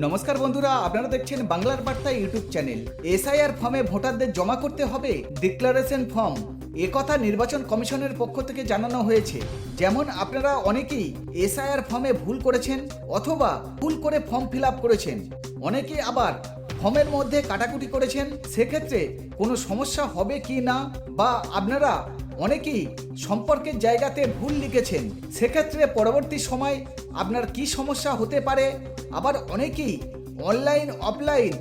নমস্কার বন্ধুরা, আপনারা দেখছেন বাংলার বার্তা ইউটিউব চ্যানেল। এসআইআর ফর্মে ভোটারদের জমা করতে হবে ডিক্লারেশন ফর্ম। এ কথা নির্বাচন কমিশনের পক্ষ থেকে জানানো হয়েছে। যেমন আপনারা অনেকেই এসআইআর ফর্মে ভুল করেছেন অথবা ভুল করে ফর্ম ফিল করেছেন। অনেকে আবার ফর্মের মধ্যে কাটাকুটি করেছেন। সেক্ষেত্রে কোনো সমস্যা হবে কি না বা আপনারা অনেকেই সম্পর্কের জায়গাতে ভুল লিখেছেন। সেক্ষেত্রে পরবর্তী সময় আপনার কি সমস্যা হতে পারে? আবার অনেকেই অনলাইন, অফলাইন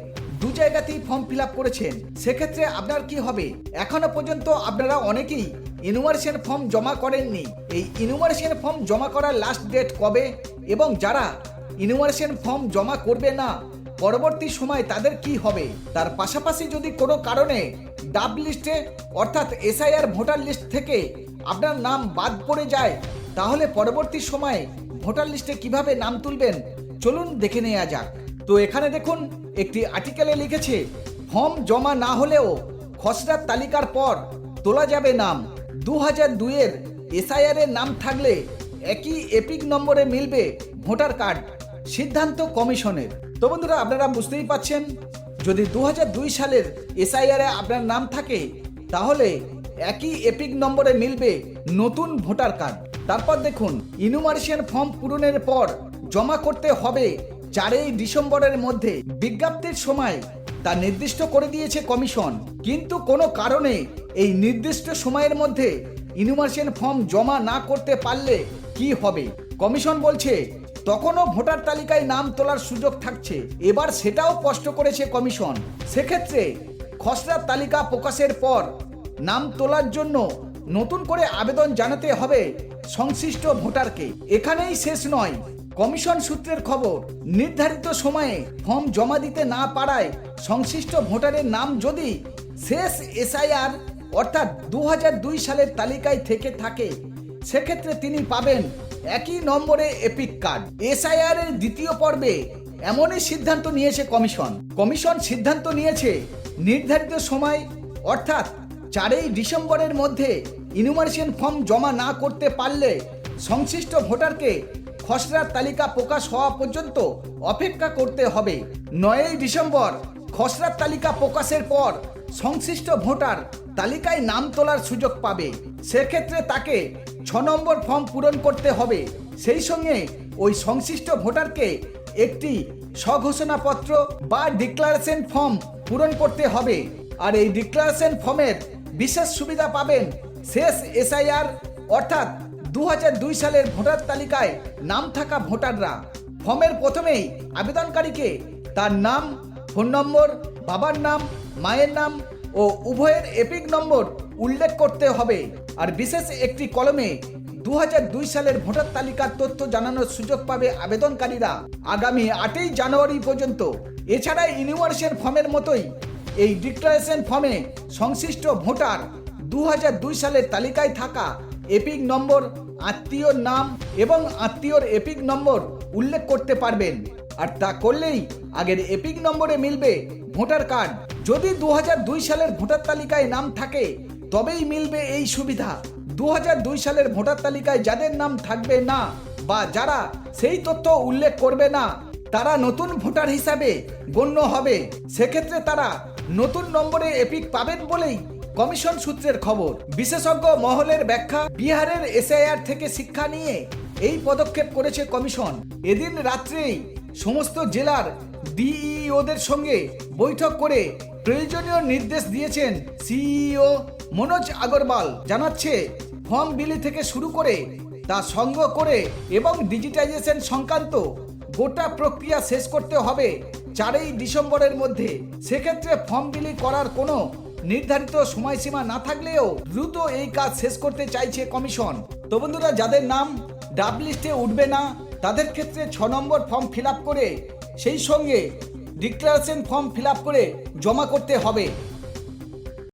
দু জায়গাতেই ফর্ম ফিল আপ করেছেন। সেক্ষেত্রে আপনার কি হবে? এখনও পর্যন্ত আপনারা অনেকেই ইনুমারেশন ফর্ম জমা করেননি। এই ইনুমারেশন ফর্ম জমা করার লাস্ট ডেট কবে? এবং যারা ইনুমারেশন ফর্ম জমা করবে না পরবর্তী সময় তাদের কি হবে? তার পাশাপাশি যদি কোনো কারণে ডাব লিস্টে, অর্থাৎ এসআইআর ভোটার লিস্ট থেকে আপনার নাম বাদ পড়ে যায়, তাহলে পরবর্তী সময়ে ভোটার লিস্টে কীভাবে নাম তুলবেন? চলুন দেখে নেওয়া যাক। তো এখানে দেখুন, একটি আর্টিকেলে লিখেছে, ফর্ম জমা না হলেও খসড়ার তালিকার পর তোলা যাবে নাম। দু হাজার দুইয়ের এসআইআর এর নাম থাকলে একই এপিক নম্বরে মিলবে ভোটার কার্ড, সিদ্ধান্ত কমিশনের। তো বন্ধুরা, আপনারা বুঝতেই পাচ্ছেন, যদি দু হাজার দুই সালের এসআইআর আপনার নাম থাকে, তাহলে একই এপিক নম্বরে মিলবে নতুন ভোটার কার্ড। তারপর দেখুন, ইনুমারেশন ফর্ম পূরণের পর জমা করতে হবে চারই ডিসেম্বরের মধ্যে। বিজ্ঞপ্তির সময় তা নির্দিষ্ট করে দিয়েছে কমিশন। কিন্তু কোনো কারণে এই নির্দিষ্ট সময়ের মধ্যে ইনুমারেশন ফর্ম জমা না করতে পারলে কি হবে? কমিশন বলছে তখনও ভোটার তালিকায় নাম তোলার সুযোগ থাকছে। এবার সেটাও স্পষ্ট করেছে কমিশন। সেক্ষেত্রে খসড়ার তালিকা প্রকাশের পর নাম তোলার জন্য নতুন করে আবেদন জানাতে হবে সংশ্লিষ্ট ভোটারকে। এখানেই শেষ নয়। কমিশন সূত্রের খবর, নির্ধারিত সময়ে ফর্ম জমা দিতে না পারায় সংশ্লিষ্ট ভোটারের নাম যদি শেষ এসআইআর অর্থাৎ দু হাজার দুই সালের তালিকায় থেকে থাকে, সেক্ষেত্রে তিনি পাবেন একই নম্বরে এপিক কার্ড এসআইআর এর দ্বিতীয় পর্বে এমনই সিদ্ধান্ত নিয়েছে কমিশন। কমিশন সিদ্ধান্ত নিয়েছে নির্ধারিত সময়, অর্থাৎ চারই ডিসেম্বরের মধ্যে ইনুমারেশন ফর্ম জমা না করতে পারলে সংশ্লিষ্ট ভোটারকে খসড়ার তালিকা প্রকাশ হওয়া পর্যন্ত অপেক্ষা করতে হবে। নয়ই ডিসেম্বর খসড়ার তালিকা প্রকাশের পর সংশ্লিষ্ট ভোটার তালিকায় নাম তোলার সুযোগ পাবে। সেক্ষেত্রে তাকে ছ নম্বর ফর্ম পূরণ করতে হবে। সেই সঙ্গে ওই সংশ্লিষ্ট ভোটারকে একটি স্বঘোষণাপত্র বা ডিক্লারেশন ফর্ম পূরণ করতে হবে। আর এই ডিক্লারেশন ফর্মের বিশেষ সুবিধা পাবেন শেষ এসআইআর, অর্থাৎ দু হাজার দুই সালের ভোটার তালিকায় নাম থাকা ভোটাররা। ফর্মের প্রথমেই আবেদনকারীকে তার নাম, ফোন নম্বর, বাবার নাম, মায়ের নাম ও উভয়ের এপিক নম্বর উল্লেখ করতে হবে। আর বিশেষ একটি কলমে দু হাজার দুই সালের ভোটার তালিকার তথ্য জানানোর সুযোগ পাবে আবেদনকারীরা আগামী আটই জানুয়ারি পর্যন্ত। এছাড়া ইউনিভার্সের ফর্মের মতোই এই ডিক্লারেশন ফর্মে সংশ্লিষ্ট ভোটার দু হাজার দুই সালের তালিকায় থাকা এপিক নম্বর, আত্মীয়র নাম এবং আত্মীয়র এপিক নম্বর উল্লেখ করতে পারবেন। আর তা করলেই আগের এপিক নম্বরে মিলবে ভোটার কার্ড। যদি দু হাজার দুই সালের ভোটার তালিকায় নাম থাকে তবেই মিলবে এই সুবিধা। দু হাজার দুই সালের ভোটার তালিকায় যাদের নাম থাকবে না বা যারা সেই তথ্য উল্লেখ করবে না, তারা নতুন ভোটার হিসাবে গণ্য হবে। সেক্ষেত্রে তারা নতুন নম্বরে এপিক পাবেন বলেই কমিশন সূত্রের খবর। বিশেষজ্ঞ মহলের ব্যাখ্যা, বিহারের এসআইআর থেকে শিক্ষা নিয়ে এই পদক্ষেপ করেছে কমিশন। এদিন রাত্রেই সমস্ত জেলার ডিইওদের সঙ্গে বৈঠক করে প্রয়োজনীয় নির্দেশ দিয়েছেন সিইও মনোজ আগরওয়াল জানাচ্ছে, ফর্ম বিলি থেকে শুরু করে তা সংগ্রহ করে এবং ডিজিটাইজেশন সংক্রান্ত গোটা প্রক্রিয়া শেষ করতে হবে চারই ডিসেম্বরের মধ্যে। সেক্ষেত্রে ফর্ম বিলি করার কোনো নির্ধারিত সময়সীমা না থাকলেও দ্রুত এই কাজ শেষ করতে চাইছে কমিশন। তো বন্ধুরা, যাদের নাম ডাব লিস্টে উঠবে না, তাদের ক্ষেত্রে ছ নম্বর ফর্ম ফিল করে সেই সঙ্গে ডিক্লারেশন ফর্ম ফিল করে জমা করতে হবে।